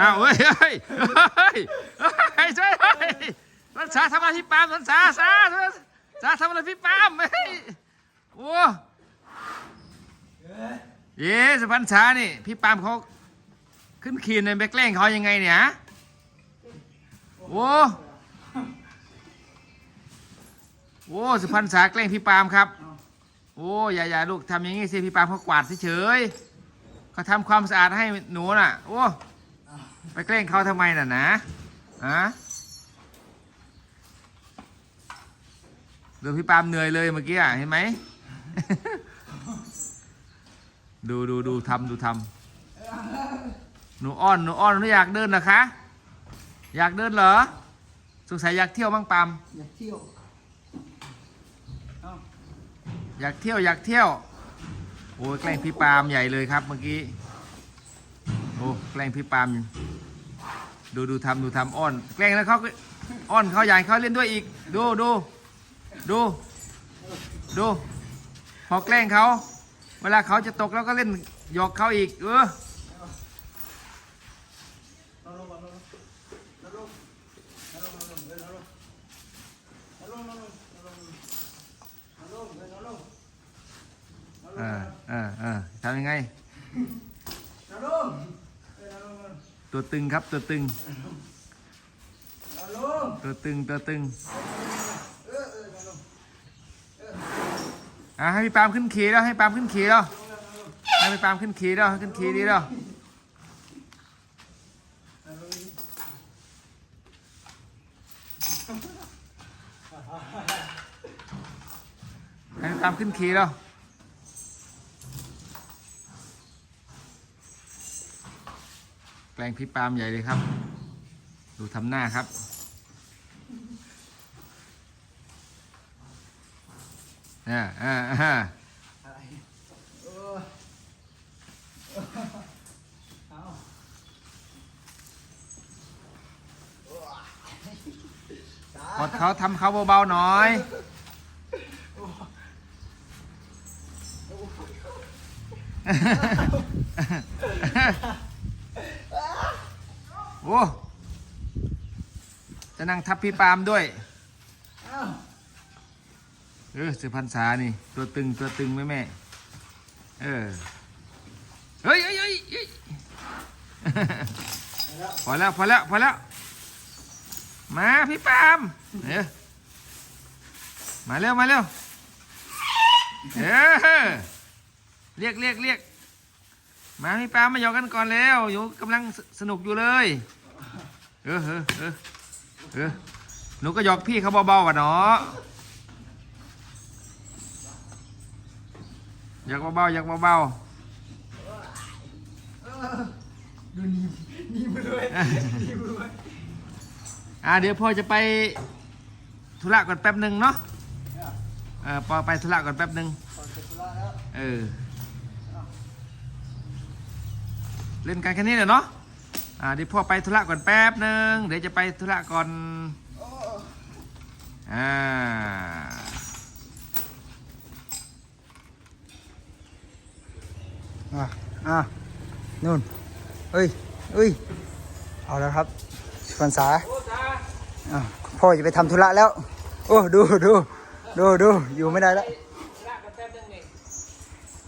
อ้าวเฮ้ยเฮ้ยเฮ้ยเฮ้ยช่วยเฮ้ยรักษาทำอะไรพี่ปามรักษาสารักษาทำอะไรพี่ปามเฮ้ยโอ้เย้สุพรรณษานี่พี่ปามเขาขึ้นขีนในไปแกล้งเขายังไงเนี่ยโอ้โอ้สุพรรณษาแกล้งพี่ปามครับ โอ้อย่าอย่าลูกทำอย่างนี้สิพี่ปามเขากวาดเฉยเขาทำความสะอาดให้หนูน่ะ โอ้ ไปแกล้งเขาทำไมน่ะนะอะดูพี่ปาล์มเหนื่อยเลยเมื่อกี้อะเห็นไหม ดูดูดูทำดูทำหนูอ้อนหนูอ้อนหนูอยากเดินนะคะ อยากเดินเหรอ สงสัยอยากเที่ยวบ้างปาล์มอยากเที่ยวเอ้าอยากเที่ยวอยากเที่ยว โอ้ยแกล้งพี่ปาล์มใหญ่เลยครับเมื่อกี้โอ้แกล้งพี่ปามดูดูทำดูทำอ้อน แกล้งแล้วเขาก็อ้อนเขาใหญ่เขาเล่นด้วยอีก ดูดูดูดูพอแกล้งเขา เวลาเขาจะตกแล้วก็เล่นหยอกเขาอีก เออเออเออเออทำยังไง นอนลงเดินนอนลงนอน ตัวตึงครับตัวตึงนอนลงตัวตึงตัวตึงเออเออนอนลงอะให้พี่ปาล์มขึ้นขี่แล้วให้ปาล์มขึ้นขี่แล้วให้พี่ปาล์มขึ้นขี่แล้วให้ขึ้นขี่ดีแล้วนอนลงให้ตามขึ้นขี่แล้ว แป ลงพี่ปาล์มใหญ่เลยครับ ดูทำหน้าครับ อ่าอ่าอ่าอะไรเออเอากดเขาทำเขาเบาๆหน่อย โอ้ จะ นั่งทับพี่ปาล์มด้วยเอาเออสือพันษานี่ ตัวตึงตัวตึงไหมแม่ เออเฮ้ยเฮ้ยเฮ้ยเฮ้ยพอแล้วพอแล้วพอแล้ว มาพี่ปาล์มเออมาเร็วมาเร็วเออเรียกเรียกเรียกมาพี่ปาล์มมาหยอกกันก่อนแล้วอยู่กำลังสสนุกอยู่เลย เออเออเออ เออหนูก็หยอกพี่เขาเบาๆกันเนาะอยากเบาๆอยากเบาดูหนีหนีมือด้วยหนีมือด้วยๆอ่าเดี๋ยวพ่อจะไปธุระก่อนแป๊บหนึ่งเนาะเออพอไปธุระก่อนแป๊บหนึ่งขอเสร็จธุระแล้วเออ เล่นกันแค่นี้เลยเนาะ อ่าเดี๋ยวพ่อไปธุระก่อนแป๊บหนึ่งเดี๋ยวจะไปธุระก่อนโอ้อ่าอะอะนู่นเอ้ยเอ้ยเอาแล้วครับฟันษาอะพ่อจะไปทำธุระแล้ว โอ้ดูดูดูดูอยู่ไม่ได้แล้ว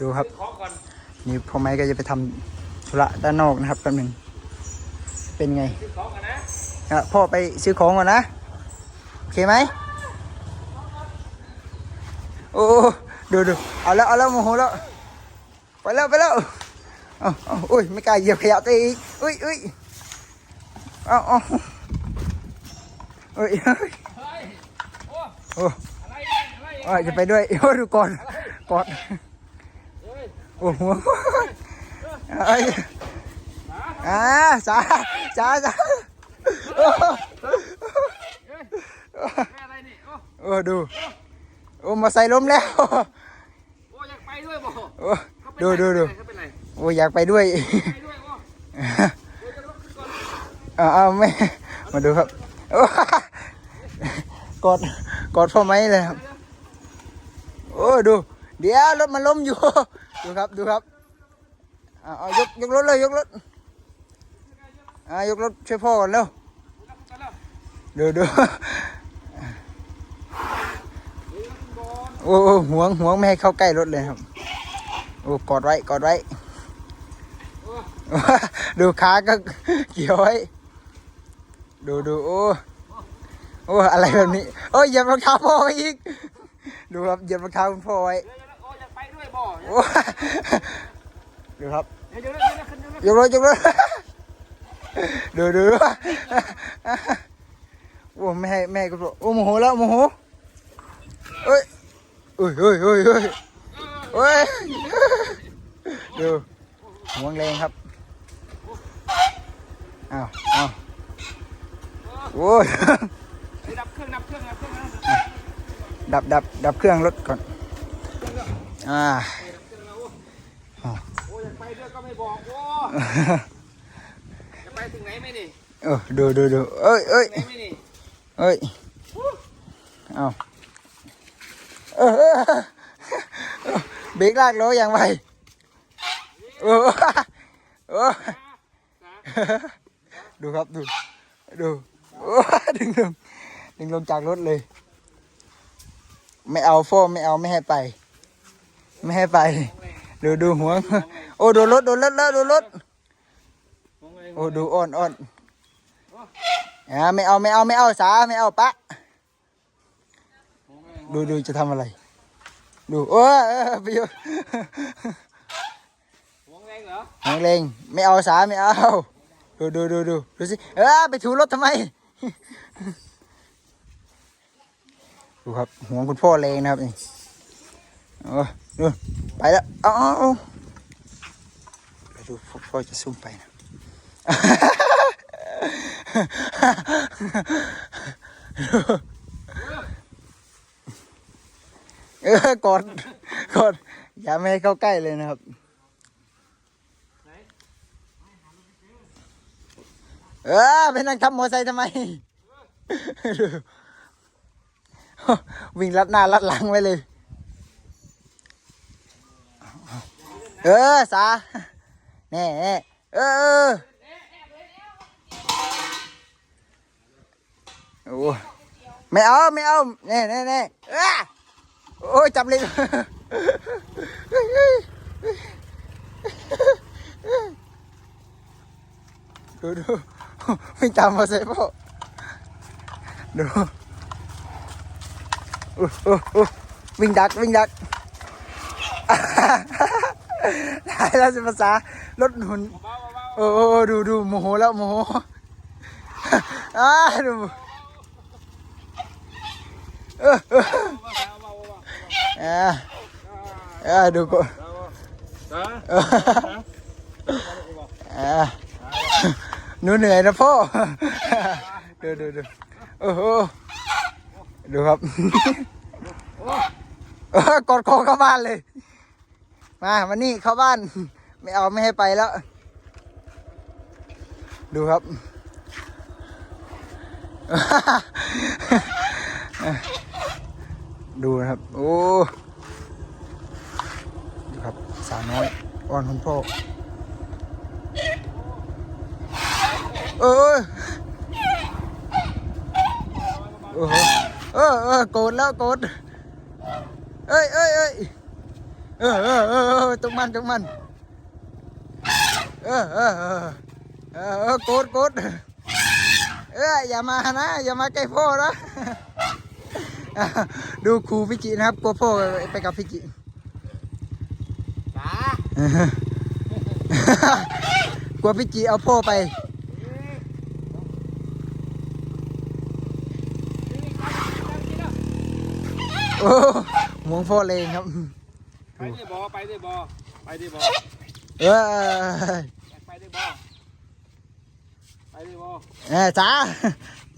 ดูครับขอก่อนนี่พ่อไม้ก็จะไปทำธุระด้านนอกนะครับแป๊บหนึง เป็นไงอะพ่อไปซื้อของก่อนนะ โอเคไหมโอ้ดูดูเอาแล้วเอาแล้วโมโหแล้ว ไปแล้วไปแล้วเอาเอาอุ้ยไม่กล้าเหยียบขยะตัวเองอีกอุ้ยอุ้ยเอาเอาเอ้ยเอ้ยเฮ้ยโอ้โอ้อะไรเนี่ยจะไปด้วยโอ้ดูก่อนกอดโอ้โหเอ้ยอ่าสาสาสาโอ้เฮ้ยแม่อะไรนี่โอ้โอ้ดูโอ้มาใส่ล้มแล้วโอ้อยากไปด้วยบ่โอ้เขาเป็นดูดูดูเขาเป็นไรโอ้อยากไปด้วยไปด้วยโอ้เดี๋ยวจะลุกขึ้นก่อนเอาเอาไม่มาดูครับโอ้กอดกอดพ่อไหมเลยครับโอ้ดู เดี๋ยวรถมันล้มอยู่ ดูครับดูครับเอาเอายกยกรถเลยยกรถ อ่ายกรถช่วยพ่อก่อนเร็วกันแล้วดูดูโอ้โอ้ห่วงห่วงไม่ให้เข้าใกล้รถเลยครับ โอ้กอดไว้กอดไว้ดูขาก็เกี่ยวไว้ดูดูโอ้โอ้อะไรแบบนี้โอ้ยเหยียบรองเท้าพ่ออีก ดูครับเหยียบรองเท้าคุณพ่อไว้โอ้จะไปด้วยบ่ดูครับยวเดี๋ยยวขึ้นเดี๋ยวยกรถยกรถ ดูดูดูโอ้ไม่ให้แม่ก็บอกโอ้โมโหแล้วโมโหเอ้ยเอ้ยเอ้ยเอ้ยเอ้ยเอ้ยดูห่วงแรงครับอ้าวอ้าวโอ้ยไปดับเครื่องดับเครื่องดับเครื่องนะดับดับดับเครื่องรถก่อนอ่าโอ้อยากไปด้วยก็ไม่บอกโอ้จะ ไปถึงไหนไหมนี่เออดูดูดูเอ้ยเอ้ยถึงไหนไหมนี่เอ้ยเอาเออเออเออเบรกลากล้ออย่างไรโอ้โอ้ดูครับดูดูโอ้ดึงลงดึงลงจากรถเลย ไม่เอาโฟมไม่เอาไม่ให้ไป ไม่ให้ไป ดูดูหัวโอ้โดนรถโดนรถแล้วโดนรถมองไง โอ้ดูอ่อนอ่อนอ่าไม่เอาไม่เอาไม่เอาสาไม่เอาปะมองไงดูดูจะทำอะไร ดูโอ้ยเออไปอยู่มองแรงเหรอหางเลงไม่เอาสาไม่เอาดูดูดูดูดูสิเออไปถูรถทำไมดูครับห่วงคุณพ่อแรงนะครับนี่เออดูไปแล้วเอาเอาเอาไปดูพ่อพ่อจะซุ่มไปนะ เออกอดกอดอย่าไม่ให้เข้าใกล้เลยนะครับเออไปนั่งทำมอไซค์ทำไม วิ่งลัดหน้าลัดหลังไว้เลย เออ สาแน่เออ ออโอ้ไม่เอาไม่เอาแน่แน่แน่โอ้ยจับเลยดูดูวิ่งตามาใส่พ่อดูอู้อู้อู้วิ่งดักวิ่งดักได้แล้วสิภาษารถหนุนโอ้โอ้โอ้ดูดูโมโหแล้วโมโหอ่าดู เออเออเบาเบาเบาอ่าอ่าดูก็จ้าเอออ่าหนูเหนื่อยนะพ่อ ดูดูดูโอ้โห ดูครับกดคอเข้าบ้านเลย มามานี่เข้าบ้าน ไม่เอาไม่ให้ไปแล้ว ดูครับ ดูนะครับ โอ้ดูครับสาวน้อยอ่อนคุณพ่อเออโอ้โหเออเออโกรธแล้วโกรธเอ้ยเอ้ยเอ้ยเออเออเออเออตรงมันตรงมันเออเออเออเออโกรธโกรธเอออย่ามานะอย่ามาใกล้พ่อนะ ดูครูพิจินะครับกลัวพ่อไปกับพิจิจ้ากลัวพิจิเอาพ่อไปโอ้หวงพ่อเลงครับ ไปด้วยบอไปด้วยบอไปด้วยบอเออไปด้วยบอไปด้วยบอเออจ้า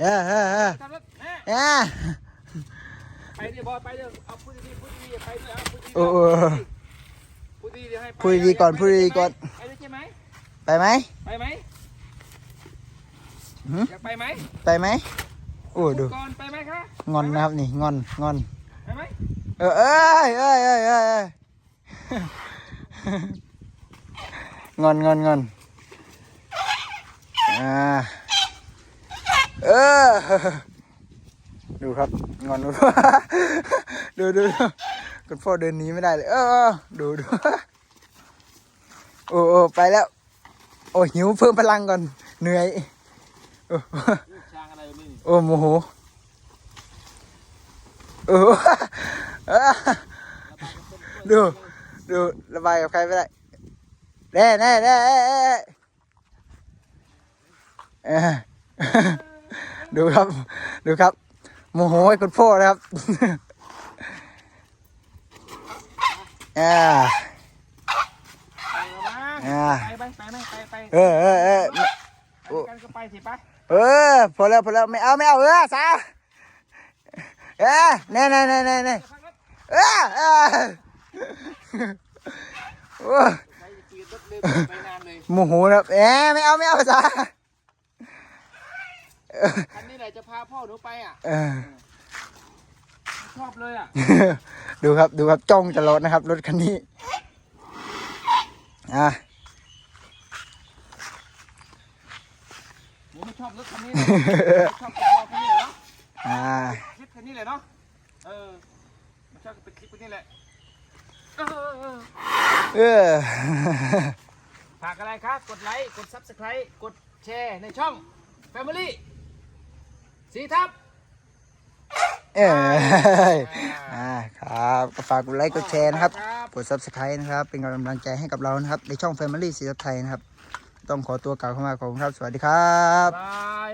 เออเออเออ ไปด้วยบอไปด้วยเอาพูดดีๆพูดดีๆไปด้วยเอาพูดดีๆโอ้โหพูดดีๆให้ไปพูดดีๆก่อนพูดดีๆก่อน ไปด้วยใช่ไหมไปไหมไปไหมหืมอยากไปไหมไปไหมโอ้ดูก่อนไปไหมคะงอนนะครับนี่งอนงอน ไปไหมเออเอ้ยเอ้ยเอ้ยเอ้ยเอ้ย งอนงอนงอนอ่าเออ ดูครับ งอนดูดูดูดูคุณพ่อเดินหนีไม่ได้เลย เออดูดูโอ้โอ้ไปแล้ว โอ้หิวเพิ่มพลังก่อน เหนื่อย โอ้ช้างอโอ้โมโหโอ้ดูดูระบายกับใครไม่ได้แน่แน่แน่เออดูครับ ดูครับ โมโหให้คุณพ่อนะครับอ่าอ่าไปไปไปไปไปไปเออเออเออกันก็ไปสิไปเออพอแล้วพอแล้วไม่เอาไม่เอาเออสาเออแน่แน่แน่แน่แน่เออเออโอ้ไปจีรถเดินไปนานเลยโมโหนะครับเออไม่เอาไม่เอาสา คันนี้แหละจะพาพ่อหนูไปอะเออชอบเลยอะดูครับดูครับจ้องตลอดนะครับ รถคันนี้อะหนูไม่ชอบรถคันนี้เลยชอบกระบะคันนี้เลยเนาะอ่าคลิปคันนี้เลยเนาะเออไม่ชอบเป็นคลิปคันนี้แหละเออเออเออฝากอะไรครับ กดไลค์ กด subscribe กดแชร์ในช่อง Family สีทับ เอออ่าครับก็ฝากกดไลค์กดแชร์นะครับ กด subscribe นะครับ เป็นกำลังใจให้กับเรานะครับ ในช่อง Family สีทับไทยนะครับ ต้องขอตัวกล่าวเข้ามาขอบคุณครับ สวัสดีครับบาย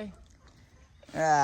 อ่า